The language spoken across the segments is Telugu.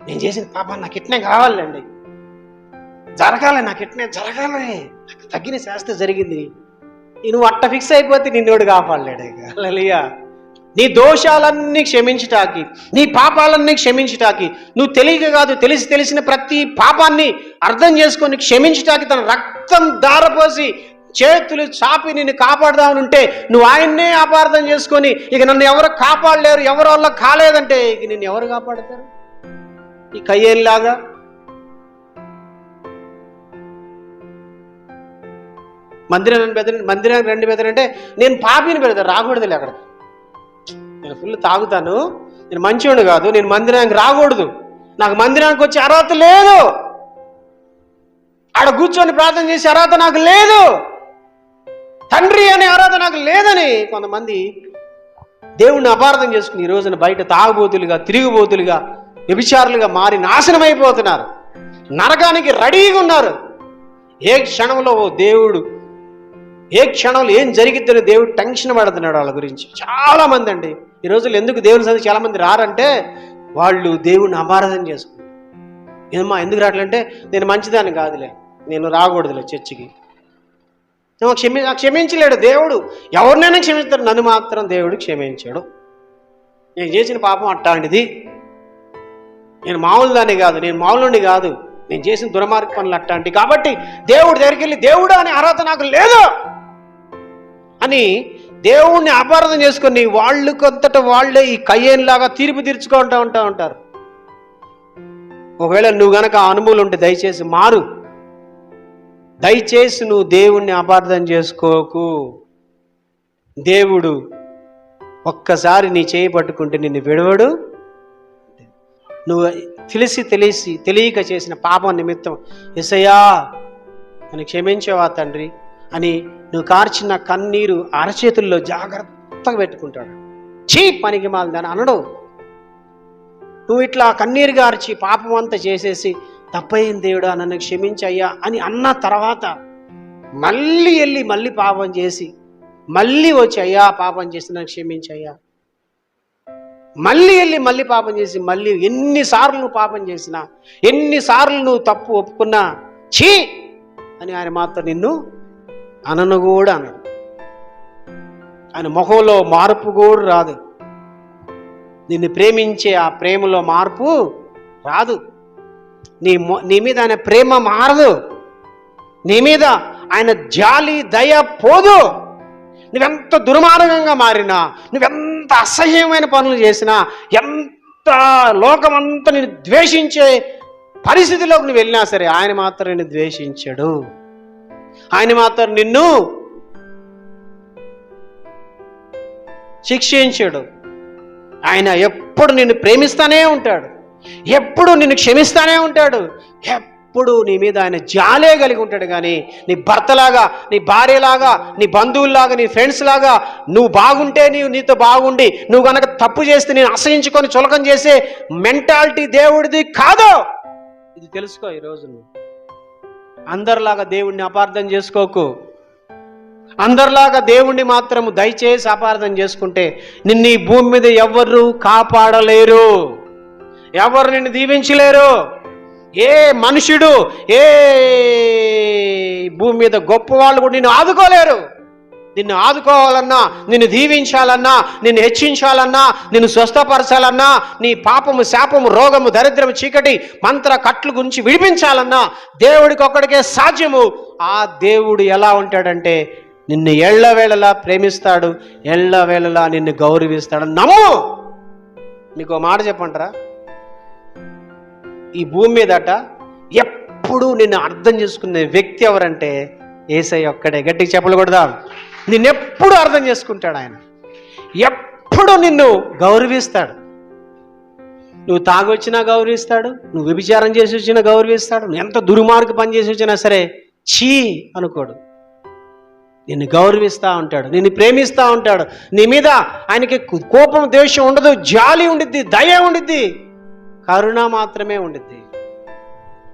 నేను చేసిన పాపాన్ని నాకు ఇట్నే కావాలండి. జరగాలి నాకు ఇట్నే జరగాలి. నాకు తగ్గిన శాస్త్ర జరిగింది. నువ్వు అట్ట ఫిక్స్ అయిపోతే నిన్నోడు కాపాడలేడు ఇక. నీ దోషాలన్నీ క్షమించటాకి నీ పాపాలన్నీ క్షమించటాకి నువ్వు తెలియక కాదు తెలిసి తెలిసిన ప్రతి పాపాన్ని అర్థం చేసుకొని క్షమించటాకి తన రక్తం దారపోసి చేతులు చాపి నిన్ను కాపాడదామని ఉంటే నువ్వు ఆయన్నే అపార్థం చేసుకొని ఇక నన్ను ఎవరు కాపాడలేరు ఎవరు వల్ల కాలేదంటే ఇక నిన్ను ఎవరు కాపాడతారు? ఈ కయ్యేలాగా మందిరాన్ని బెదర మందిరానికి రండి బెదరంటే నేను పాపిని పెడతా రాకూడదులే అక్కడ. నేను ఫుల్ తాగుతాను నేను మంచివాడు కాదు నేను మందిరానికి రాకూడదు. నాకు మందిరానికి వచ్చే అర్హత లేదు. ఆడ కూర్చొని ప్రార్థన చేసే అర్హత నాకు లేదు. తండ్రి అనే అర్హత నాకు లేదని కొంతమంది దేవుణ్ణి అపార్థం చేసుకుని ఈ రోజున బయట తాగుబోతులుగా తిరిగిబోతులుగా వ్యభిచారులుగా మారి నాశనం అయిపోతున్నారు నరకానికి రెడీగా ఉన్నారు. ఏ క్షణంలో ఓ దేవుడు ఏ క్షణంలో ఏం జరిగిద్దని దేవుడు టెన్షన్ పడుతున్నాడు వాళ్ళ గురించి. చాలామంది అండి ఈ రోజుల్లో ఎందుకు దేవుని సంది చాలా మంది రారంటే వాళ్ళు దేవుడిని అపారాధన చేసుకుంటారు. ఏమమ్మా ఎందుకు రావట్లంటే నేను మంచిదాన్ని కాదులే. నేను రాకూడదులే చర్చికి. క్షమి క్షమించలేడు దేవుడు. ఎవరినైనా క్షమిస్తాడు నన్ను మాత్రం దేవుడు క్షమించాడు. నేను చేసిన పాపం అట్టాంటిది నేను మామూలు దాన్ని కాదు నేను మామూలుని కాదు. నేను చేసిన దుర్మార్గ పనులు అట్టండి కాబట్టి దేవుడి దగ్గరికి వెళ్ళి దేవుడు అనే అర్హత నాకు లేదు అని దేవుణ్ణి అపార్థం చేసుకొని వాళ్ళు కొంతట వాళ్ళే ఈ కయ్యేలాగా తీర్పు తీర్చుకుంటూ ఉంటా ఉంటారు. ఒకవేళ నువ్వు గనక ఆ అనుభవం ఉంటే దయచేసి మారు. దయచేసి నువ్వు దేవుణ్ణి అపార్థం చేసుకోకు. దేవుడు ఒక్కసారి నీ చేయి పట్టుకుంటే నిన్ను విడవడు. నువ్వు తెలిసి తెలిసి తెలియక చేసిన పాపం నిమిత్తం ఎసయ్యా అని క్షమించేవా తండ్రి అని నువ్వు కార్చిన కన్నీరు అరచేతుల్లో జాగ్రత్తగా పెట్టుకుంటాడు. చీ పనికి మాలని అనడు. నువ్వు ఇట్లా కన్నీరు గార్చి పాపం అంతా చేసేసి తప్పయింది దేవుడా నన్ను క్షమించయ్యా అని అన్న తర్వాత మళ్ళీ వెళ్ళి మళ్ళీ పాపం చేసి మళ్ళీ వచ్చి అయ్యా పాపం చేసి నన్ను క్షమించయ్యా. మళ్ళీ వెళ్ళి మళ్ళీ పాపం చేసి మళ్ళీ ఎన్నిసార్లు నువ్వు పాపం చేసినా ఎన్నిసార్లు నువ్వు తప్పు ఒప్పుకున్నా ఛీ! అని ఆయన మాత్రం నిన్ను అనను కూడా అన్నాడు ఆయన ముఖంలో మార్పు కూడా రాదు. నిన్ను ప్రేమించే ఆ ప్రేమలో మార్పు రాదు. నీ మొ- నీ మీద ఆయన ప్రేమ మారదు. నీ మీద ఆయన జాలి దయ పోదు. నువ్వెంత దుర్మార్గంగా మారినా నువ్వెంత అసహ్యమైన పనులు చేసినా ఎంత లోకమంతా నేను ద్వేషించే పరిస్థితిలోకి నువ్వు వెళ్ళినా సరే ఆయన మాత్రం నిన్ను ద్వేషించడు. ఆయన మాత్రం నిన్ను శిక్షించడు. ఆయన ఎప్పుడు నిన్ను ప్రేమిస్తానే ఉంటాడు. ఎప్పుడు నిన్ను క్షమిస్తానే ఉంటాడు. ఎప్పుడు నీ మీద ఆయన జాలే కలిగి ఉంటాడు కానీ నీ భర్తలాగా నీ భార్యలాగా నీ బంధువుల్లాగా నీ ఫ్రెండ్స్ లాగా నువ్వు బాగుంటే నీవు నీతో బాగుండి నువ్వు గనక తప్పు చేస్తే నేను అసహించుకొని చులకం చేసే మెంటాలిటీ దేవుడిది కాదు. ఇది తెలుసుకో ఈరోజు నువ్వు. అందరిలాగా దేవుణ్ణి అపార్థం చేసుకోకు. అందరిలాగా దేవుణ్ణి మాత్రము దయచేసి అపార్థం చేసుకుంటే నిన్ను ఈ భూమి మీద ఎవరు కాపాడలేరు. ఎవరు నిన్ను దీవించలేరు. ఏ మనుషుడు ఏ భూమి మీద గొప్ప వాళ్ళు కూడా నిన్ను ఆదుకోలేరు. నిన్ను ఆదుకోవాలన్నా నిన్ను దీవించాలన్నా నిన్ను హెచ్చించాలన్నా నిన్ను స్వస్థపరచాలన్నా నీ పాపము శాపము రోగము దరిద్రము చీకటి మంత్ర కట్లు గురించి విడిపించాలన్నా దేవుడికి ఒక్కడికే సాధ్యము. ఆ దేవుడు ఎలా ఉంటాడంటే నిన్ను ఎళ్ళవేళలా ప్రేమిస్తాడు ఎళ్ళవేళలా నిన్ను గౌరవిస్తాడు. నమ్ము! మీకు మాట చెప్పంటారా? ఈ భూమి మీదట ఎప్పుడు నిన్ను అర్థం చేసుకునే వ్యక్తి ఎవరంటే ఏసై ఒక్కడే. గట్టిగా చెప్పకూడదా నిన్నెప్పుడు అర్థం చేసుకుంటాడు ఆయన. ఎప్పుడు నిన్ను గౌరవిస్తాడు. నువ్వు తాగొచ్చినా గౌరవిస్తాడు నువ్వు వ్యభిచారం చేసి వచ్చినా గౌరవిస్తాడు నువ్వు ఎంత దుర్మార్గ పని చేసి వచ్చినా సరే చీ అనుకోడు. నిన్ను గౌరవిస్తూ ఉంటాడు నిన్ను ప్రేమిస్తూ ఉంటాడు. నీ మీద ఆయనకి కోపం ద్వేషం ఉండదు జాలి ఉండిద్ది దయ ఉండిద్ది. కరుణ మాత్రమే ఉండిద్ది.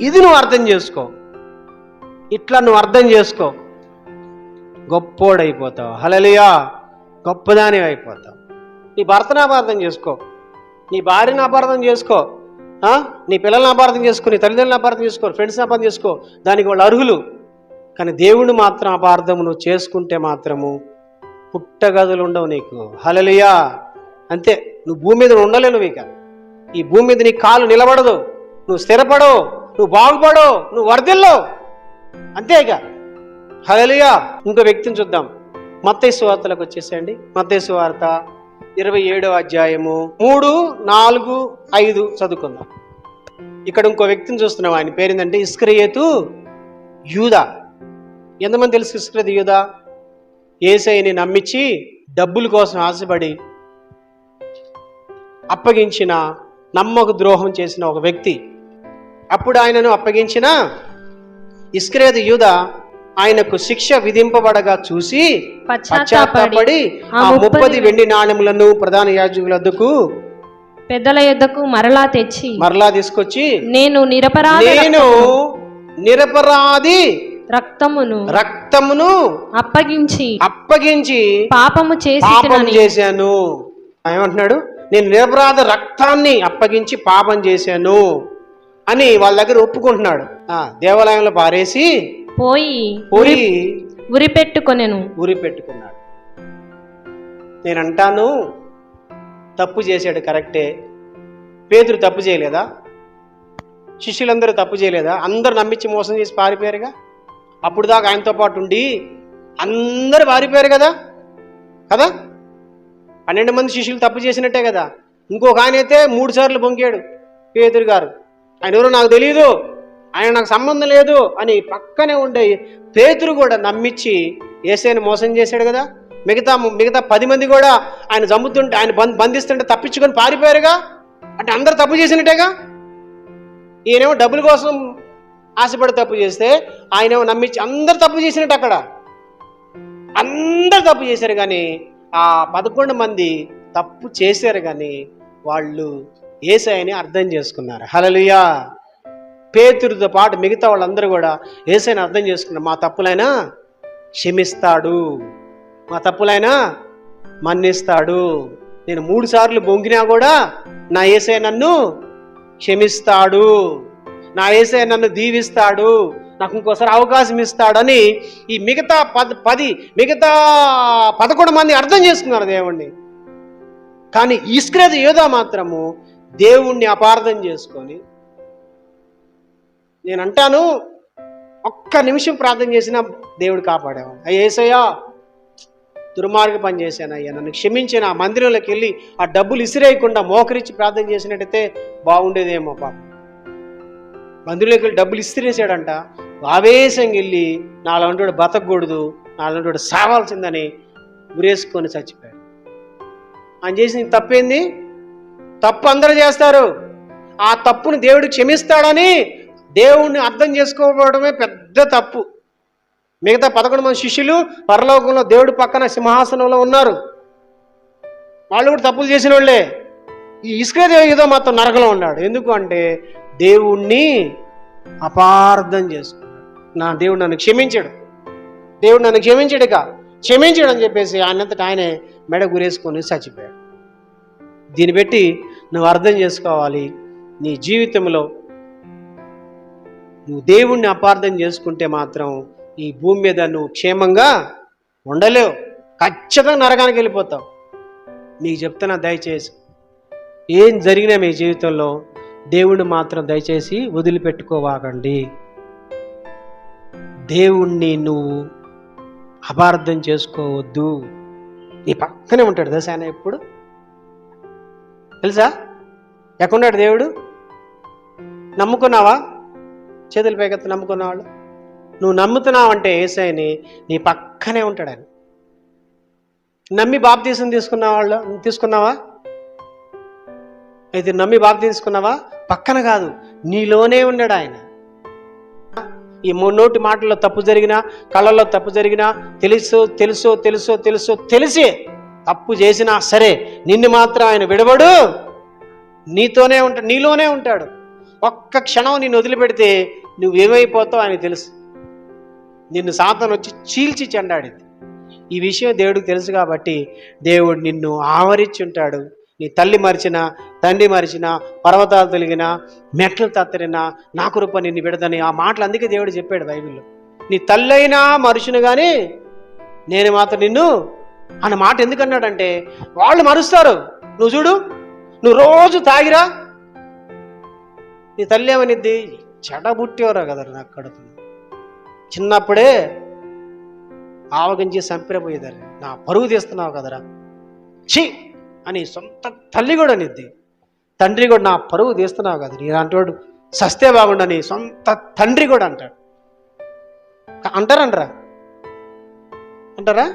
ఇది నువ్వు అర్థం చేసుకో. ఇట్లా నువ్వు అర్థం చేసుకో. గొప్పోడైపోతావు. హలలియా గొప్పదాని అయిపోతావు. నీ భర్తను అపార్థం చేసుకో. నీ భార్యను అపార్థం చేసుకో. నీ పిల్లల్ని అపార్థం చేసుకో. నీ తల్లిదండ్రులను అపార్థం చేసుకో. ఫ్రెండ్స్ని అపార్థం చేసుకో. దానికి వాళ్ళు అర్హులు. కానీ దేవుడు మాత్రం అపార్థం నువ్వు చేసుకుంటే మాత్రము పుట్టగదులు ఉండవు నీకు. హలలియా అంతే. నువ్వు భూమి మీద ఉండలేవు నువ్వు ఇక ఈ భూమి మీద నీ కాలు నిలబడదు. నువ్వు స్థిరపడవు నువ్వు బాగుపడవు నువ్వు వరదిల్లో అంతే ఇక. హలలియా ఇంకో వ్యక్తిని చూద్దాం. మత్తైసు వార్తలకు వచ్చేసేయండి. మత్తైసు వార్త ఇరవై ఏడవ అధ్యాయము మూడు నాలుగు ఐదు చదువుకుందాం. ఇక్కడ ఇంకో వ్యక్తిని చూస్తున్నాం. ఆయన పేరేంటంటే ఇస్క్రియతు యూదా. ఎంతమంది తెలుసు ఇస్క్రియత యూదా? ఏసైని నమ్మించి డబ్బుల కోసం ఆశపడి అప్పగించిన నమ్మక ద్రోహం చేసిన ఒక వ్యక్తి. అప్పుడు ఆయనను అప్పగించిన ఇస్క్రేతు యూద ఆయనకు శిక్ష విధింపబడగా చూసి పశ్చాత్తాపడి ఆ ముప్పది వెండి నాణెములను ప్రధాన యాజకుల వద్దకు పెద్దల యొద్దకు మరలా తెచ్చి మరలా తీసుకొచ్చి నేను నిరపరాధ నేను నిరపరాధి రక్తమును రక్తమును అప్పగించి అప్పగించి పాపము చేసి పాపం చేశాను. ఏమంటున్నాడు? నేను నిరపరాధ రక్తాన్ని అప్పగించి పాపం చేశాను అని వాళ్ళ దగ్గర ఒప్పుకుంటున్నాడు. ఆ దేవాలయంలో పారేసి పోయి పోయి ఉరి పెట్టుకొనెను ఉరి పెట్టుకున్నాడు నేను అంటాను తప్పు చేశాడు కరెక్టే. పేతురు తప్పు చేయలేదా? శిష్యులందరూ తప్పు చేయలేదా? అందరు నమ్మించి మోసం చేసి పారిపోయారుగా? అప్పుడు దాకా ఆయనతో పాటు ఉండి అందరు పారిపోయారు కదా? కదా? పన్నెండు మంది శిష్యులు తప్పు చేసినట్టే కదా. ఇంకొక ఆయన అయితే మూడు సార్లు బొంకాడు పేతురు గారు. ఆయన ఎవరో నాకు తెలియదు ఆయన నాకు సంబంధం లేదు అని పక్కనే ఉండే పేతురు కూడా నమ్మించి ఏసైని మోసం చేశాడు కదా. మిగతా మిగతా పది మంది కూడా ఆయన చంపుతుంటే ఆయన బంద్ బంధిస్తుంటే తప్పించుకొని పారిపోయారుగా? అంటే అందరు తప్పు చేసినట్టేగా? ఈయనేమో డబ్బుల కోసం ఆశపడి తప్పు చేస్తే ఆయనేమో నమ్మించి అందరు తప్పు చేసినట్టు అక్కడ. అందరు తప్పు చేశారు కానీ ఆ పదకొండు మంది తప్పు చేశారు కానీ వాళ్ళు ఏసైని అర్థం చేసుకున్నారు. హలలుయా పేతురితో పాటు మిగతా వాళ్ళందరూ కూడా ఏసైని అర్థం చేసుకున్నారు. మా తప్పులైనా క్షమిస్తాడు. మా తప్పులైనా మన్నిస్తాడు. నేను మూడు సార్లు బొంగినా కూడా నా ఏసై నన్ను క్షమిస్తాడు. నా ఏసై నన్ను దీవిస్తాడు. నాకు ఇంకోసారి అవకాశం ఇస్తాడని ఈ మిగతా పద పది మిగతా పదకొండు మంది అర్థం చేసుకున్నారు దేవుణ్ణి. కానీ ఇస్క్రేత యోధా మాత్రము దేవుణ్ణి అపార్థం చేసుకొని నేను అంటాను ఒక్క నిమిషం ప్రార్థన చేసినా దేవుడు కాపాడేవాడు. అయ్యేసయ్యా దుర్మార్గ పని చేశాను అయ్యా. నన్ను క్షమించిన ఆ మందిరంలోకి వెళ్ళి ఆ డబ్బులు ఇసిరేయకుండా మోకరించి ప్రార్థన చేసినట్టయితే బాగుండేదేమో పాప. మందిరంలోకి వెళ్ళి డబ్బులు ఇసిరేసాడంట ఆవేశంగా వెళ్ళి నాలుగంటోడు బతకూడదు నాలుగంటోడు సావాల్సిందని గురేసుకొని చచ్చిపోయాడు. ఆయన చేసిన తప్పేంది? తప్పు అందరూ చేస్తారు. ఆ తప్పుని దేవుడు క్షమిస్తాడని దేవుణ్ణి అర్థం చేసుకోవడమే పెద్ద తప్పు. మిగతా పదకొండు మంది శిష్యులు పరలోకంలో దేవుడి పక్కన సింహాసనంలో ఉన్నారు. వాళ్ళు కూడా తప్పులు చేసిన వాళ్ళే. ఈ ఇసుక ఏదో మాత్రం నరకలో ఉన్నాడు. ఎందుకు అంటే దేవుణ్ణి అపార్థం చేసుకో నా దేవుడు నన్ను క్షమించాడు. దేవుడు నన్ను క్షమించాడుగా. క్షమించాడు అని చెప్పేసి ఆయనంతటా ఆయనే మెడ గురేసుకొని చచ్చిపోయాడు. దీన్ని బట్టి నువ్వు అర్థం చేసుకోవాలి. నీ జీవితంలో నువ్వు దేవుణ్ణి అపార్థం చేసుకుంటే మాత్రం ఈ భూమి మీద నువ్వు క్షేమంగా ఉండలేవు. ఖచ్చితంగా నరకానికి వెళ్ళిపోతావు. నీకు చెప్తున్నా దయచేసి. ఏం జరిగినా మీ జీవితంలో దేవుణ్ణి మాత్రం దయచేసి వదిలిపెట్టుకోవాకండి. దేవుణ్ణి నువ్వు అపార్థం చేసుకోవద్దు. నీ పక్కనే ఉంటాడు దశ ఆయన ఎప్పుడు? తెలుసా? ఎక్కడున్నాడు దేవుడు? నమ్ముకున్నావా? చేతులు పైకెత్తి నమ్ముకున్నవాళ్ళు నువ్వు నమ్ముతున్నావంటే ఏసైని నీ పక్కనే ఉంటాడు ఆయన. నమ్మి బాప్తీసం తీసుకున్న వాళ్ళు తీసుకున్నావా? అయితే నమ్మి బాప్ తీసుకున్నావా? పక్కన కాదు నీలోనే ఉన్నాడు ఆయన. ఈ నోటి మాటల్లో తప్పు జరిగినా కళ్ళల్లో తప్పు జరిగినా తెలుసు తెలుసో తెలుసో తెలుసో తెలిసి తప్పు చేసినా సరే నిన్ను మాత్రం ఆయన విడవడు. నీతోనే ఉంటాడు నీలోనే ఉంటాడు. ఒక్క క్షణం నిన్ను వదిలిపెడితే నువ్వేమైపోతావు ఆయన తెలుసు. నిన్ను సాతను వచ్చి చీల్చి చెండాడింది. ఈ విషయం దేవుడికి తెలుసు కాబట్టి దేవుడు నిన్ను ఆవరించి ఉంటాడు. నీ తల్లి మరిచిన తండ్రి మరిచిన పర్వతాలు తొలిగిన మెట్లు తత్తరిన నా కృప నిన్ను విడదని ఆ మాటలు అందుకే దేవుడు చెప్పాడు బైబిల్లో. నీ తల్లైనా మరుచును కానీ నేను మాత్రం నిన్ను అన్న మాట ఎందుకన్నాడంటే వాళ్ళు మరుస్తారు. నువ్వు చూడు నువ్వు రోజు తాగిరా. నీ తల్లి ఏమనిద్ది? చెడబుట్టేవరా కదా నాకు కడుపు చిన్నప్పుడే ఆవగించి సంపిరపోయేదారు నా పరుగు తీస్తున్నావు కదరా. ఛీ! అని సొంత తల్లి కూడా నిద్ది తండ్రి కూడా నా పరుగు తీస్తున్నావు కదా నీ అంటాడు సస్తే బాగుండని సొంత తండ్రి కూడా అంటాడు. అంటారంటరా? అంటారా?